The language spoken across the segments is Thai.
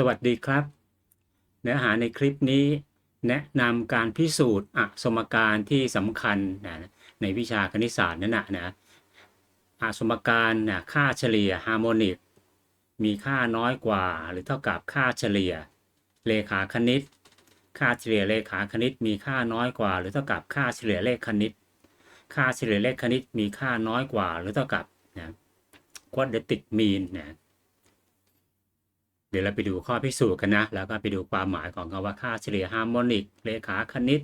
สวัสดีครับ เนื้อหาในคลิปนี้แนะนำการพิสูจน์อสมการที่สำคัญนะในวิชาคณิตศาสตร์นั่นนะนะอสมการนะค่าเฉลี่ยฮาร์โมนิกมีค่าน้อยกว่า หรือเท่ากับค่าเฉลี่ยเลขาคณิต ค่าเฉลี่ยเลขาคณิต มีค่าน้อยกว่า หรือเท่ากับค่าเฉลี่ยเลขคณิต ค่าเฉลี่ยเลขคณิตมีค่าน้อยกว่า หรือเท่ากับนะ quadratic mean นะี๋ยวเราไปดูข้อพิสูจน์กันนะ แล้วก็ไปดูความหมายของคำว่าค่าเฉลี่ยฮาร์โมนิก เลขาคณิต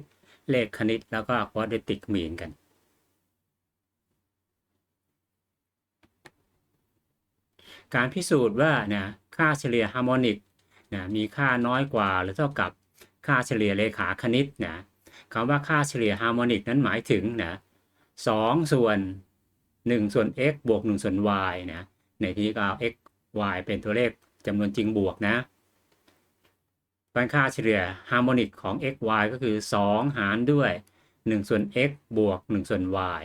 เลขคณิต แล้วก็ quadratic mean กันการพิสูจน์ว่านะค่าเฉลี่ยฮาร์โมนิกนะมีค่าน้อยกว่าหรือเท่ากับค่าเฉลี่ยเลขาคณิตนะคำว่าค่าเฉลี่ยฮาร์โมนิกนั้นหมายถึงนะสองส่วน 1 ส่วน x บวก 1 ส่วน y นะในที่นี้ก็เอา x y เป็นตัวเลข จำนวนจริงบวกนะการค่าเฉลี่ยฮาร์โมนิกของ x y ก็คือ 2 หารด้วย 1 ส่วน x บวก 1 ส่วน y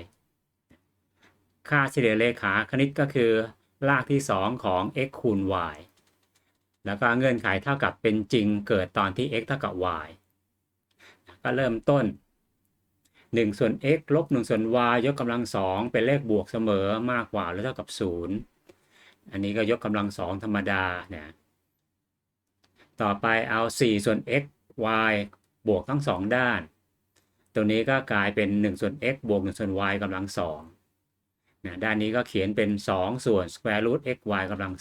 ค่าเฉลี่ยเลขาคณิตก็คือ รากที่ 2 ของ x คูณ y แล้วก็เงื่อนไขเท่ากับเป็นจริงเกิดตอนที่ x เท่ากับ y ก็เริ่มต้น 1 ส่วน x ลบ 1 ส่วน y ยกกำลัง 2 เป็นเลขบวกเสมอมากกว่าหรือเท่ากับ 0 อันนี้ก็ยกกำลัง2ธรรมดานะต่อไปเอา 4 ส่วน x y บวกทั้ง2ด้าน ตรงนี้ก็กลายเป็น 1 ส่วน x บวก 1 ส่วน y กำลัง2นะด้านนี้ก็เขียนเป็น 2 ส่วน square root x y กำลัง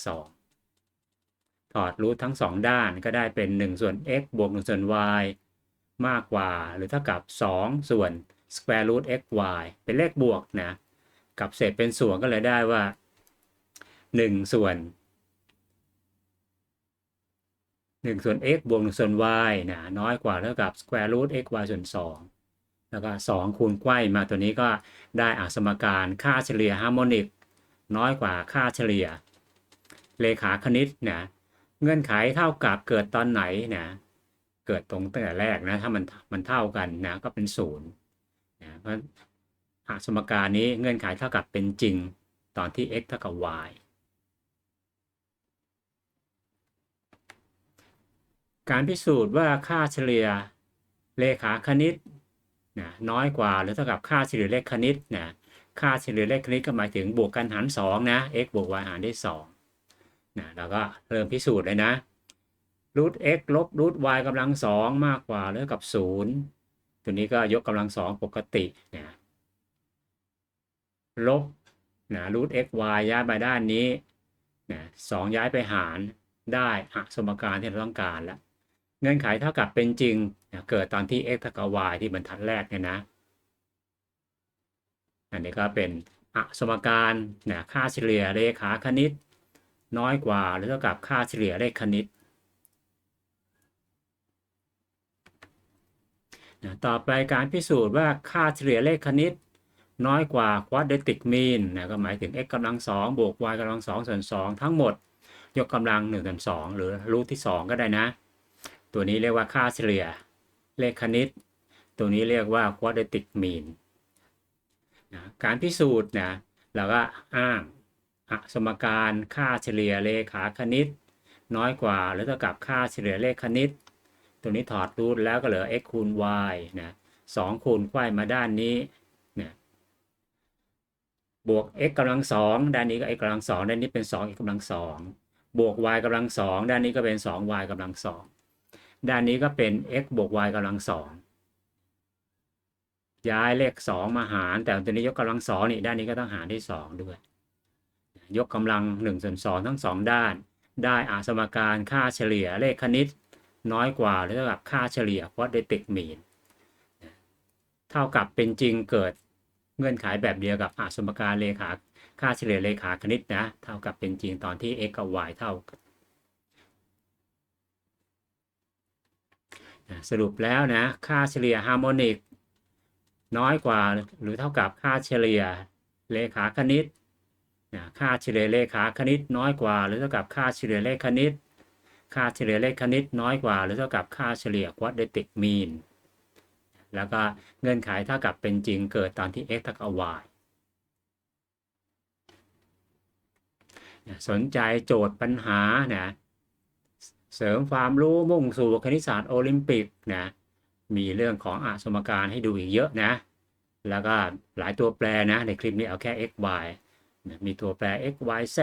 2ถอดรูททั้ง2ด้านก็ได้เป็น 1 ส่วน x บวก 1 ส่วน y มากกว่าหรือเท่ากับ 2 ส่วน square root x y เป็นเลขบวกนะ กับเศษเป็นส่วนก็เลยได้ว่า 1ส่วน1ส่วน x บวก1ส่วน y นะน้อยกว่าเท่ากับ square root x y ส่วน2แล้วก็2คูณไขว้มาตัวนี้ก็ได้อาสมการค่าเฉลี่ยฮาร์โมนิกน้อยกว่าค่าเฉลี่ย เลขาคณิตนะเงื่อนไขเท่ากับเกิดตอนไหนนะเกิดตรงตั้งแต่แรกนะถ้ามันมันเท่ากันนะก็เป็นศูนย์นะเพราะสมการนี้เงื่อนไขเท่ากับเป็นจริงตอนที่ x เท่ากับ y การพิสูจน์ว่าค่าเฉลี่ยเลขาคณิตนะน้อยกว่าหรือเท่ากับค่าเฉลี่ยเลขคณิตนะค่าเฉลี่ยเลขคณิตก็หมายถึงบวกกันหาร2นะ x บวก y หารได้2นะเราก็เริ่มพิสูจน์เลยนะรูท x ลบรูท y กำลังสองมากกว่าหรือกับ 0 ตัวนี้ก็ยกกำลังสองปกตินะลบนะรูท x y ย้ายไปด้านนี้นะสองย้ายไปหารได้อะสมการที่เราต้องการแล้ว เงื่อนไขเท่ากับเป็นจริงเกิดตอนที่ x เท่ากับ y ที่บรรทัดแรกเนี่ยนะอันนี้ก็เป็นอสมการนะค่าเฉลี่ยเลขาคณิต น้อยกว่าหรือเท่ากับค่าเฉลี่ยเลขคณิตนะต่อไปการพิสูจน์ว่าค่าเฉลี่ยเลขคณิต น้อยกว่า quadratic mean นะก็หมายถึง x กำลัง2บวก y กำลัง2ส่วน2ทั้งหมด ยกกำลัง1ส่วน2หรือรูทที่ 2 ก็ได้นะ ตัวนี้เรียกว่าค่าเฉลี่ย เลขคณิต ตัวนี้เรียกว่า quadratic mean นะการพิสูจน์นะเราก็อ้างสมการค่าเฉลี่ยเลขาคณิต น้อยกว่าหรือเท่ากับค่าเฉลี่ยเลขคณิต ตัวนี้ถอดรูทแล้วก็เหลือ x คูณ y นะ2คูณไขว้มาด้านนี้นะบวก x กำลัง2ด้านนี้ก็ x กำลัง2ด้านนี้เป็น 2 x กำลัง2บวก y กำลัง2ด้านนี้ก็เป็น 2y กำลัง2 ด้านนี้ก็เป็น x บวก y กำลัง2ย้ายเลข2มาหาร แต่ตัวนี้ยกกำลัง2นี่ด้านนี้ก็ต้องหารที่2ด้วย ยกกำลัง1ส่วน2ทั้ง2ด้าน ได้อาสมการค่าเฉลี่ยเลขคณิต น้อยกว่าหรือเท่ากับค่าเฉลี่ย quadratic mean เท่ากับเป็นจริงเกิดเงื่อนไขแบบเดียวกับอาสมการเลขาค่าเฉลี่ยเลขาคณิตนะ เท่ากับเป็นจริงตอนที่ x กับ y เท่ากันนะ สรุปแล้วนะ ค่าเฉลี่ยฮาร์โมนิกน้อยกว่าหรือเท่ากับค่าเฉลี่ยเลขาคณิตนะค่าเฉลี่ยเลขาคณิตน้อยกว่า หรือเท่ากับค่าเฉลี่ยเลขคณิต ค่าเฉลี่ยเลขคณิตน้อยกว่า หรือเท่ากับค่าเฉลี่ย quadratic mean แล้วก็เงื่อนไขเท่ากับเป็นจริงเกิดตอนที่ x เท่ากับ y สนใจโจทย์ปัญหานะ เสริมความรู้มุ่งสู่คณิตศาสตร์โอลิมปิกนะมีเรื่องของอสมการให้ดูอีกเยอะนะ แล้วก็หลายตัวแปรนะ ในคลิปนี้เอาแค่ x y นะมีตัวแปร x y z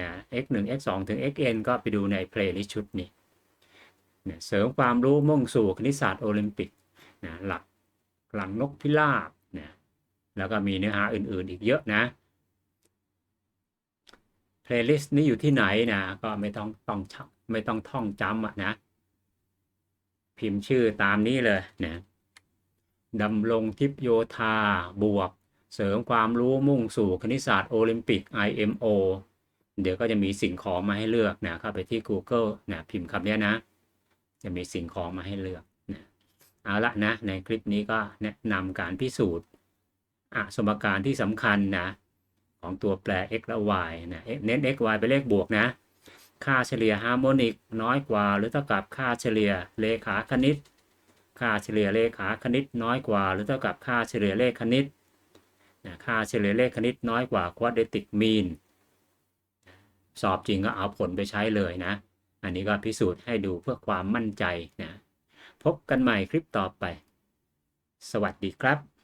นะ x 1 x 2ถึง x n ก็ไปดูในเพลย์ลิสต์ชุดนี้นะเสริมความรู้มุ่งสู่คณิตศาสตร์โอลิมปิกนะหลักหลังนกพิราบนะแล้วก็มีเนื้อหาอื่นๆอีกเยอะนะเพลย์ลิสต์นี้อยู่ที่ไหนนะ ก็ไม่ต้องต้องชัก ไม่ต้องท่องจำอะนะ พิมพ์ชื่อตามนี้เลยนะดำรงทิพยโยธาบวก เสริมความรู้มุ่งสู่คณิตศาสตร์โอลิมปิก IMO เดี๋ยวก็จะมีสิ่งของมาให้เลือกนะเข้าไปที่ Google นะพิมพ์คำนี้นะ จะมีสิ่งของมาให้เลือกนะเอาละนะ ในคลิปนี้ก็แนะนำการพิสูจน์อะสมการที่สำคัญนะ ของตัวแปร x และ y นะเน้น x y เป็นเลขบวกนะ ค่าเฉลี่ยฮาร์โมนิกน้อยกว่า หรือเท่ากับค่าเฉลี่ยเลขาคณิต ค่าเฉลี่ยเลขาคณิตน้อยกว่า หรือเท่ากับค่าเฉลี่ยเลขคณิตค่าเฉลี่ยเลขคณิตน้อยกว่า quadratic mean สอบจริงก็เอาผลไปใช้เลยนะ อันนี้ก็พิสูจน์ให้ดูเพื่อความมั่นใจนะ พบกันใหม่คลิปต่อไป สวัสดีครับ